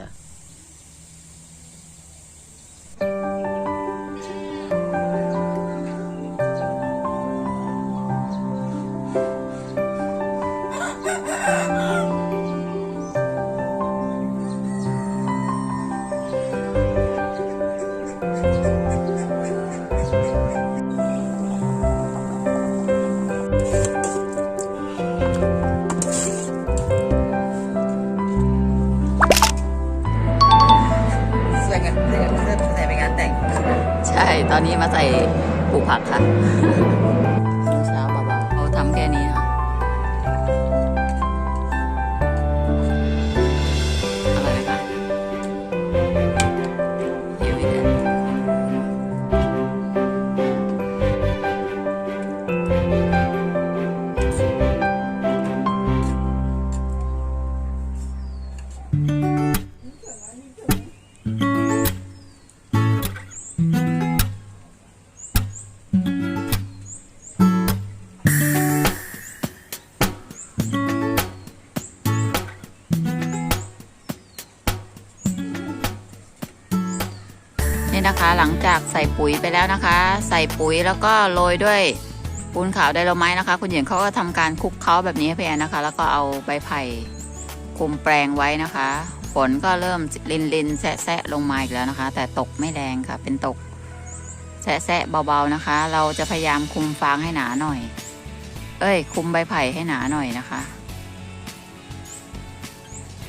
น ตอนนี้มาใส่ปลูกผักค่ะ หลังจากใส่ปุ๋ยไปแล้วนะคะ ใส่ปุ๋ยแล้วก็โรยด้วยปูนขาวไดโลไม้นะคะ คุณหยียนเขาก็ทำการคลุกเคล้าแบบนี้ให้พี่แอนนะคะ แล้วก็เอาใบไผ่คุมแปลงไว้นะคะฝนก็เริ่มลินลินแซะแซะลงมาอีกแล้วนะคะ แต่ตกไม่แรงค่ะ เป็นตกแซะแซะเบาๆนะคะ เราจะพยายามคุมฟางให้หนาหน่อย เอ้ย คุมใบไผ่ให้หนาหน่อยนะคะ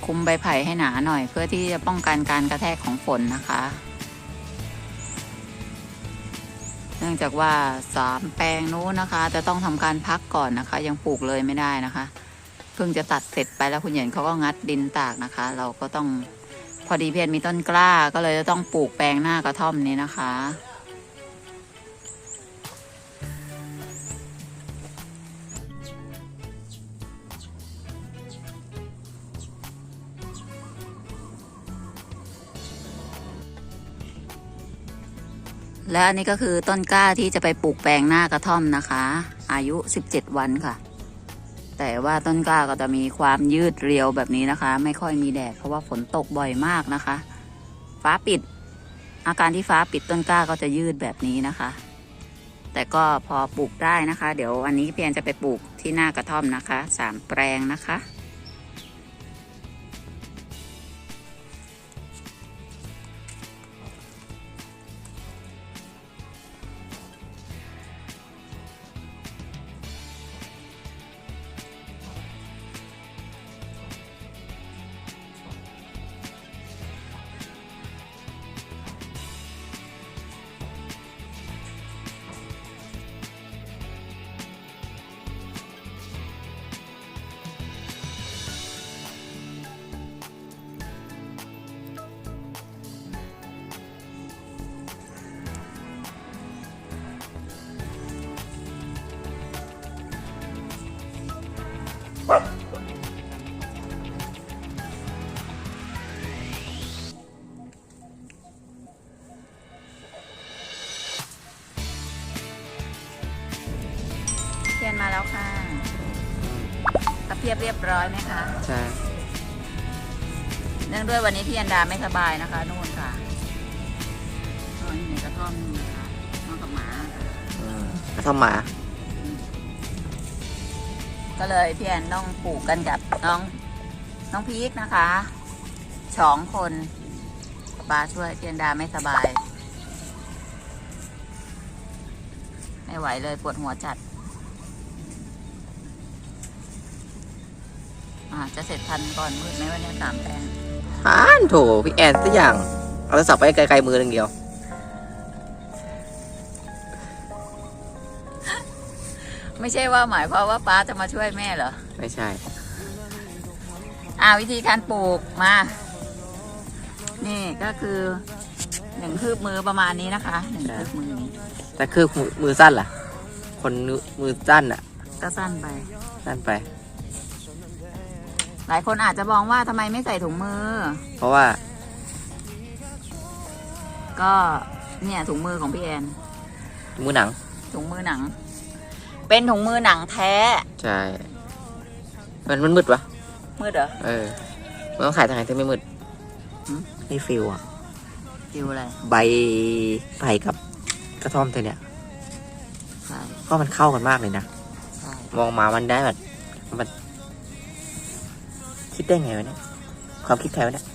คุมใบไผ่ให้หนาหน่อย เพื่อที่จะป้องกันการกระแทกของฝนนะคะ นื่องจากว่าสามแปลงนู้นนะคะ จะต้องทำการพักก่อนนะคะ ยังปลูกเลยไม่ได้นะคะ เพิ่งจะตัดเสร็จไปแล้วคุณเหยินเขาก็งัดดินตากนะคะ เราก็ต้องพอดีเพียนมีต้นกล้าก็เลยจะต้องปลูกแปลงหน้ากระท่อมนี้นะคะ และอันนี้ก็คือต้นกล้าที่จะไปปลูกแปลงหน้ากระท่อมนะคะ อายุ 17 วันค่ะ แต่ว่าต้นกล้าก็จะมีความยืดเรียวแบบนี้นะคะ ไม่ค่อยมีแดดเพราะว่าฝนตกบ่อยมากนะคะ ฟ้าปิด อาการที่ฟ้าปิดต้นกล้าก็จะยืดแบบนี้นะคะ แต่ก็พอปลูกได้นะคะ เดี๋ยวอันนี้เพียนจะไปปลูกที่หน้ากระท่อมนะคะสามแปลงนะคะ มาแล้วค่ะกระเพียบเรียบร้อยไหมคะใช่เนื่องด้วยวันนี้พี่อันดาไม่สบายนะคะนู่นค่ะนอนอยู่ในกระท่อมนู่นนะคะนอนกับหมาค่ะอืมกระท่อมหมา ก็เลยพี่แอนต้องปลูกกันกับน้องน้องพีคนะคะสองคนปาช่วยพี่อันดาไม่สบาย ไม่ไหวเลยปวดหัวจัด อ่าจะเสร็จทันก่อนมืดไหมวันนี้สามแปลงฮานโถพี่แอนสักอย่าง เอาโทรศัพท์ไปไกลๆมือหนึ่งเดียว ไม่ใช่ว่าหมายความว่าป้าจะมาช่วยแม่เหรอ ไม่ใช่ อ่าวิธีการปลูกมา นี่ก็คือหนึ่งคืบมือประมาณนี้นะคะหนึ่งคืบมือนี้แต่คือมือมือสั้นล่ะ คนมือสั้นอะ ก็สั้นไป สั้นไป หลายคนอาจจะมองว่าทำไมไม่ใส่ถุงมือ เพราะว่า ก็เนี่ยถุงมือของพี่แอน มือหนัง ถุงมือหนัง เป็นถุงมือหนังแท้ ใช่ มันมันมืดวะมืดเหรอ เออมันต้องถ่ายทางไหนถึงไม่มืดหืม นี่ฟิลอะฟิวอะไรใบไผ่กับกระท่อมเธอเนี่ย ใช่ก็มันเข้ากันมากเลยนะ ใช่มองมามันได้แบบมัน คิดได้ไงวะเนี่ย ความคิดใครวะเนี่ย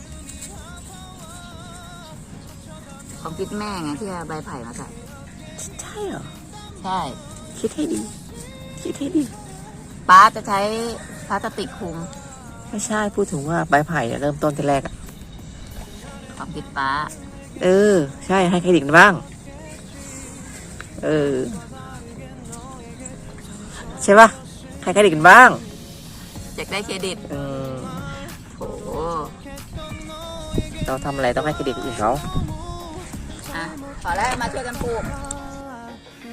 ความคิดแม่ไงที่เอาใบไผ่มาใส่ใช่เหรอ ใช่ คิดให้ดี คิดให้ดี ป้าจะใช้พลาสติกคลุม ไม่ใช่ พูดถึงว่าใบไผ่เนี่ยเริ่มต้นที่แรกอะความคิดป้า เออ ใช่ ให้เครดิตกันบ้าง เออ ใช่ปะให้เครดิตกันบ้างอยากได้เครดิต อืม โถ เราทำอะไรต้องให้เครดิตคนอื่นเขา อ่ะขอแล้วมาช่วยกันปลูก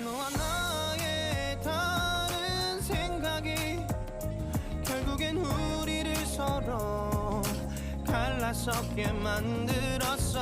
너와 나의 다른 생각이 결국엔 우리를 서로 갈라서게 만들었어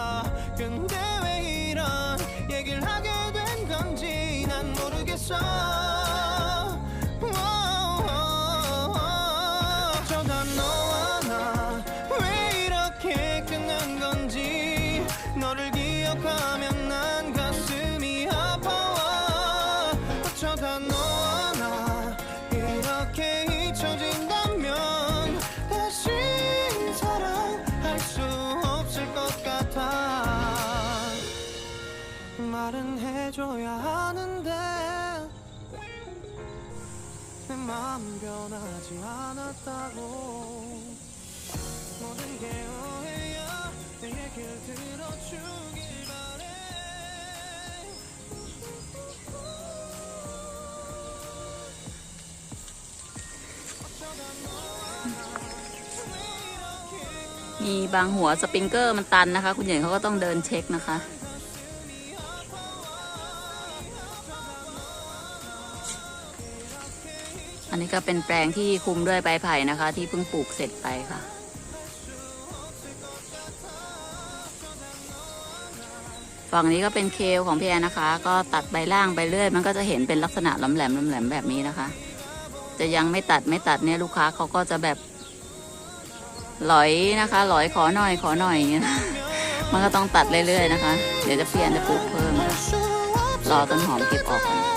해줘야 하는데 내 마음 변하지 않았다고 모든 게 오해야 내 얘기를 들어주길 바래 어쩌다 너와 나왜 이렇게 มีบางหัวสปริงเกอร์มันตันนะคะ คุณเหยินเขาก็ต้องเดินเช็คนะคะ อันนี้ก็เป็นแปลงที่คุมด้วยใบไผ่นะคะ ที่เพิ่งปลูกเสร็จไปค่ะ ฝั่งนี้ก็เป็นเคลของพี่แอนนะคะ ก็ตัดใบล่างไปเรื่อย มันก็จะเห็นเป็นลักษณะหลำแหลมๆแหลมแบบนี้นะคะ จะยังไม่ตัดไม่ตัดเนี่ยลูกค้าเขาก็จะแบบหลอยนะคะหลอยขอหน่อยขอหน่อยอย่างเงี้ยมันก็ต้องตัดเรื่อยๆนะคะ เดี๋ยวจะเปลี่ยนจะปลูกเพิ่มค่ะรอต้นหอมเก็บออกก่อน